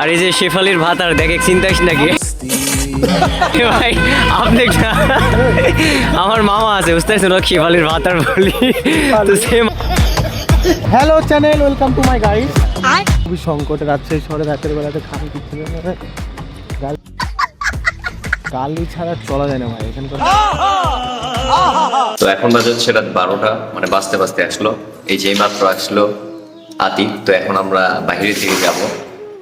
আর এই যে শেফালির ভাত আর দেখে চিন্তাস নাকি? ভাই আপনি আমার মামা আছে বুঝতে পারছেন ও শেফালির ভাত আর বলি। তো same hello channel welcome to my guys খুবই সংকটে রাজশাহী শহরে রাতের বেলাতে খান কিছু গালি ছাড়া চলা যায় না ভাই এখানকার তো এখন বাজে হচ্ছে রাত বারোটা মানে বাঁচতে বাঁচতে আসলো। এই যে মাত্র আসলো আতিক তো এখন আমরা বাইরের দিকে যাব।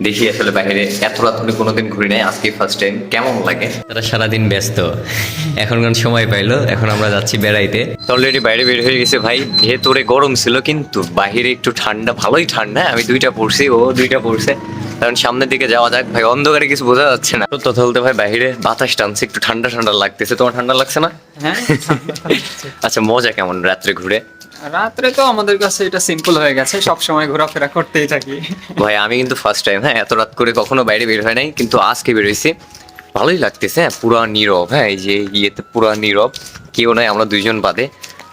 দেখি আসলে বাইরে। এত রাত ধরে কোনোদিন ঘুরি নাই আজকে ফার্স্ট টাইম কেমন লাগে? তারা সারাদিন ব্যস্ত। এখন কোন সময় পাইলো? এখন আমরা যাচ্ছি বেড়াইতে। অলরেডি বাইরে বের হয়ে গেছে ভাই। ভেতরে গরম ছিল কিন্তু বাহিরে একটু ঠান্ডা ভালোই ঠান্ডা। আমি দুইটা পড়ছি ও দুইটা পড়ছে কারণ সামনের দিকে যাওয়া যাক। ভাই অন্ধকারে কিছু বোঝা যাচ্ছে না। তো চলতে ভাই বাইরে বাতাস টানছে একটু ঠান্ডা ঠান্ডা লাগতেছে। তোমার ঠান্ডা লাগছে না? হ্যাঁ আচ্ছা মজা কেমন রাত্রে ঘুরে? রাত্রে তো আমাদের কাছে এটা সিম্পল হয়ে গেছে সব সময় ঘোরাফেরা করতেই থাকি। ভাই আমি কিন্তু ফার্স্ট টাইম হ্যাঁ এত রাত করে কখনো বাইরে বের হয় নাই কিন্তু আজকে বেরোইছি ভালোই লাগতেছে হ্যাঁ পুরা নীরব হ্যাঁ এই যে ইয়েতে পুরা নীরব কেউ নাই আমরা দুইজন বাদে।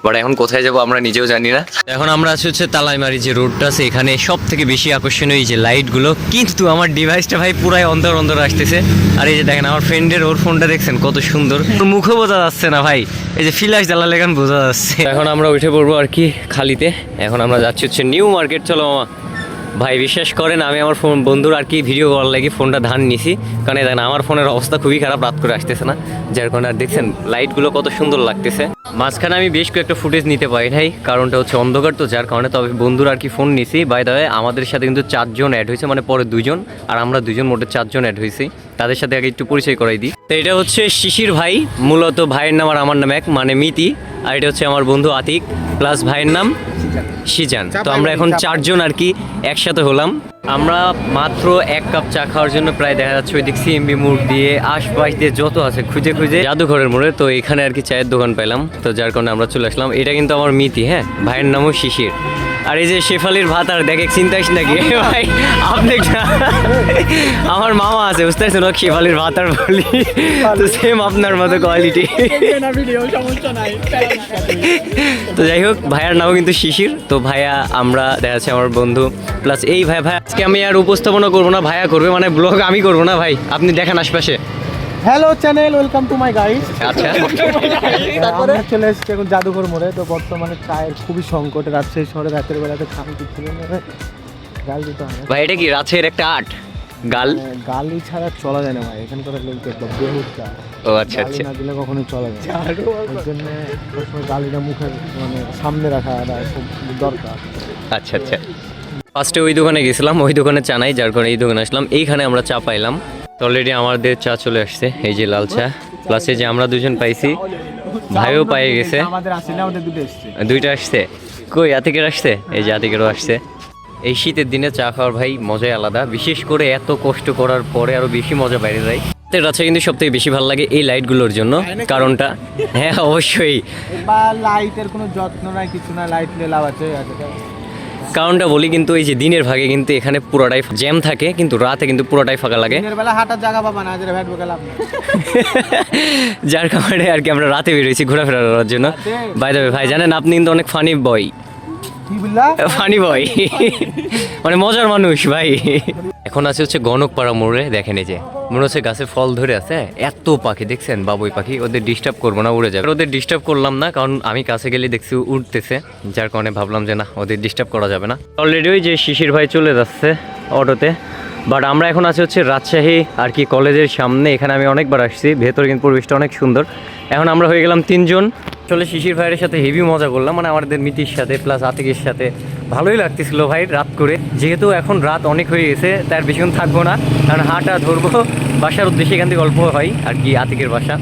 বাট এখন কোথায় যাব আমরা নিজেও জানি না। এখন আমরা আছি হচ্ছে তালাইমারি যে রোডটা আছে এখানে সব থেকে বেশি আকর্ষণীয় এই যে লাইটগুলো কিন্তু আমার ডিভাইসটা ভাই পুরাই অন্তর অন্তর আসতেছে। আর এই যে দেখেন আমার ফ্রেন্ডের ওর ফোনটা দেখছেন কত সুন্দর। মুখও বোঝা যাচ্ছে না ভাই। এই যে ফিলাস জ্বালালে এখন বোঝা যাচ্ছে। এখন আমরা উঠে পড়ব আর কি খালিতে। এখন আমরা যাচ্ছি হচ্ছে নিউ মার্কেট চলো মামা। ভাই, বিশ্বাস করেন, আমি আমার ফোন, বন্ধুর আর কি ভিডিও করার লাগি ফোনটা ধান নিছি। কারণ দেখেন, আমার ফোনের অবস্থা খুবই খারাপ, রাত করে আসতেছে না। যার কারণে আর দেখছেন লাইটগুলো কত সুন্দর লাগতেছে। মাঝখানে আমি বেশ কয়েকটা ফুটেজ নিতে পারি নাই, কারণটা হচ্ছে অন্ধকার তো, যার কারণে তবে বন্ধুর আর কি ফোন নিছি। বাই দাবে আমাদের সাথে কিন্তু চারজন অ্যাড হয়েছে মানে পরে দুজন আর আমরা দুজন মোটে চারজন অ্যাড হয়েছি। তাদের সাথে আগে একটু পরিচয় করাই দিই। তো এটা হচ্ছে শিশির ভাই, মূলত ভাইয়ের নাম আর আমার নাম এক মানে মিতি। আর এটা হচ্ছে আমার বন্ধু আতিক প্লাস ভাইয়ের নাম সিজান তো আমরা এখন চারজন আর কি একসাথে হলাম। আমরা মাত্র এক কাপ চা খাওয়ার জন্য প্রায় দেখা যাচ্ছে ওই দিক সিএমবি মোড় দিয়ে আশপাশ দিয়ে যত আছে খুঁজে খুঁজে জাদুঘরের মোড়ে, তো এখানে আর কি চায়ের দোকান পেলাম। তো যার কারণে আমরা চলে আসলাম। এটা কিন্তু আমার মিতি হ্যাঁ? ভাইয়ের নামও শিশির। আর এই যে শেফালির ভাত আর দেখে চিন্তাস নাকি? ভাই, আপনি আমার মামা আছে বুঝতে পারছেন শেফালির ভাত আর বলি। তো সেম আপনার মতো কোয়ালিটি তো যাই হোক, ভাইয়ার নামও কিন্তু শিশির। তো ভাইয়া, আমরা দেখা যাচ্ছে আমার বন্ধু। প্লাস এই ভাই ভাই আজকে আমি আর উপস্থাপনা করব না ভাইয়া করবে মানে ব্লগ আমি করব না ভাই। আপনি দেখেন আশপাশে। Hello channel welcome to my guys আচ্ছা। আমরা চলে এসেছি এখন জাদুঘর মোড়ে তো বর্তমানে চায়ের খুবই সংকটে রাজশাহী শহরে রাতের বেলাতে খান কিছু গাল দিতে হয় না ভাই এটা কি রাতের একটা আর্ট? গাল? মানে গালি ছাড়া চলা যায় না ভাই এখানকার লোক দেখব বেহুদটা ও আচ্ছা আচ্ছা। না দিলে কখনোই চলা যায় না। ওর জন্য সবসময় গালিটা মুখে মানে সামনে রাখাটা খুব দরকার। আচ্ছা আচ্ছা। ফার্স্টে ওই দোকানে গেছিলাম, ওই দোকানে চা নাই, যার কারণে এই দোকানে আসলাম। এইখানে আমরা চা পাইলাম। অলরেডি আমাদের চা চলে আসছে, এই যে লাল চা। প্লাস এই যে আমরা দুজন পাইছি, ভাইও পাই গেছে। দুইটা আসছে। কই, আতিকের আসছে? এই যে আতিকেরও আসছে। এই শীতের দিনে চা খাওয়ার ভাই মজাই আলাদা। বিশেষ করে এত কষ্ট করার পরে আরও বেশি মজা বাইরে যায়। কিন্তু সব থেকে বেশি ভালো লাগে এই লাইটগুলোর জন্য। কারণটা? হ্যাঁ অবশ্যই। লাইটের কোনো যত্ন নাই, কিছু না লাইট নিয়ে লাভ আছে। কারণটা বলি কিন্তু এই যে দিনের ভাগে কিন্তু এখানে পুরোটাই জ্যাম থাকে কিন্তু রাতে কিন্তু পুরোটাই ফাঁকা লাগে। জায়গা পাবা না। যার কারণে আর কি আমরা রাতে বেরোয়েছি ঘোরাফেরা করার জন্য। বাইরে ভাই জানেন আপনি কিন্তু অনেক ফানি বয় ফানি বয় মানে মজার মানুষ ভাই। এখন আছে হচ্ছে গণকপাড়া মোড়ে দেখেন এই যে। মনে হচ্ছে গাছে ফল ধরে আছে এত পাখি দেখছেন? বাবুই পাখি ওদের ডিস্টার্ব করব না উড়ে যাবে। ওদের ডিস্টার্ব করলাম না কারণ আমি কাছে গেলে দেখছি উঠতেছে যার কারণে ভাবলাম যে না ওদের ডিস্টার্ব করা যাবে না। অলরেডি ওই যে শিশির ভাই চলে যাচ্ছে অটোতে। বাট আমরা এখন আছি হচ্ছে রাজশাহী আর কি কলেজের সামনে। এখানে আমি অনেকবার আসছি। ভেতরে কিন্তু পরিবেশটা অনেক সুন্দর। এখন আমরা হয়ে গেলাম তিনজন। চলে শিশির ভাইয়ের সাথে হেভি মজা করলাম। মানে আমাদের মিতির সাথে প্লাস আতিকের সাথে। ভালোই লাগতেছিল ভাই রাত করে। যেহেতু এখন রাত অনেক হয়ে গেছে তার বেশিক্ষণ থাকব না। কারণ হাঁটা ধরবো। বাসার উদ্দেশ্যে এখান থেকে অল্প হয় আর কি আতিকের বাসা।